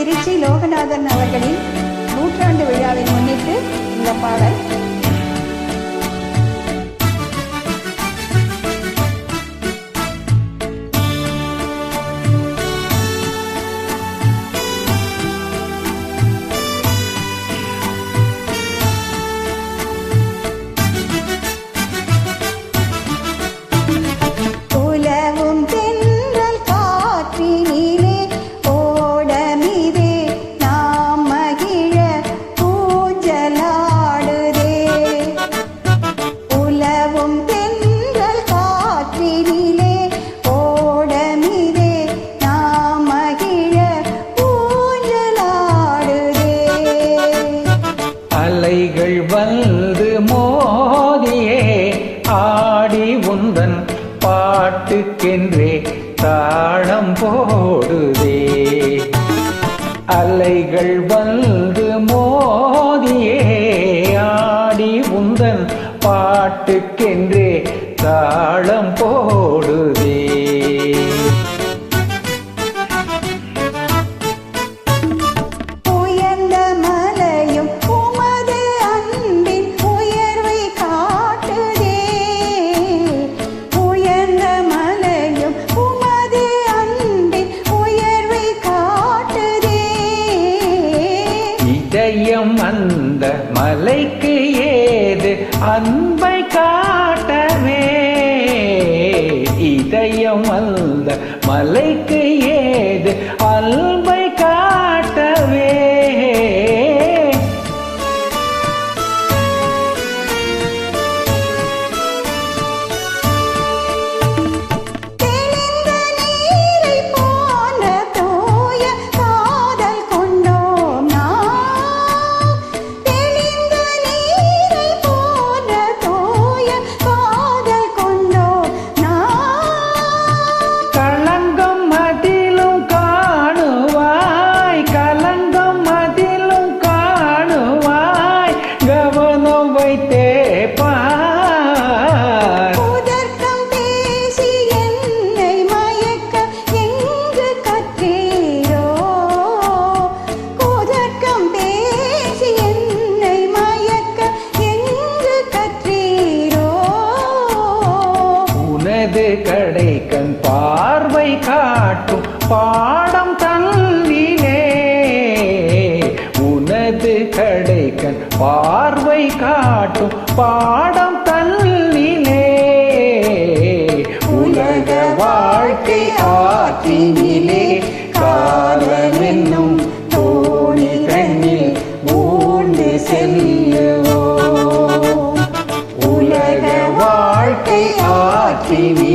திருச்சி லோகநாதன் அவர்களின் நூற்றாண்டு விழாவை முன்னிட்டு இந்த பாடல் அலைகள் வந்து மோதியே ஆடி உந்தன் பாட்டுக்கென்றே தாளம் போடுதே. அலைகள் வந்து மோதியே ஆடி உந்தன் பாட்டுக்கென்றே தாளம் போடுதே. இதயம் அந்த மலைக்கு ஏது அன்பை காட்டவே இதயம் அந்த மலைக்கு ஏது அன்பை பார். உதர்க்கம் பேசி என்னை மயக்க எங்கு கற்றீரோ? உதர்க்கம் பேசி என்னை மயக்க எங்கு கற்றீரோ? உனது கடைக்கண் பார்வை காட்டும் பாடம் தன்னிலே கிடைக்கன் பார்வை காட்டும் பாடம் தன்னிலே. உலக வாழ்க்கை ஆற்றினிலே காலம் என்னும் தோணி தண்ணில் ஊண்டு செல்லுவோம். உலக வாழ்க்கை ஆற்றினில்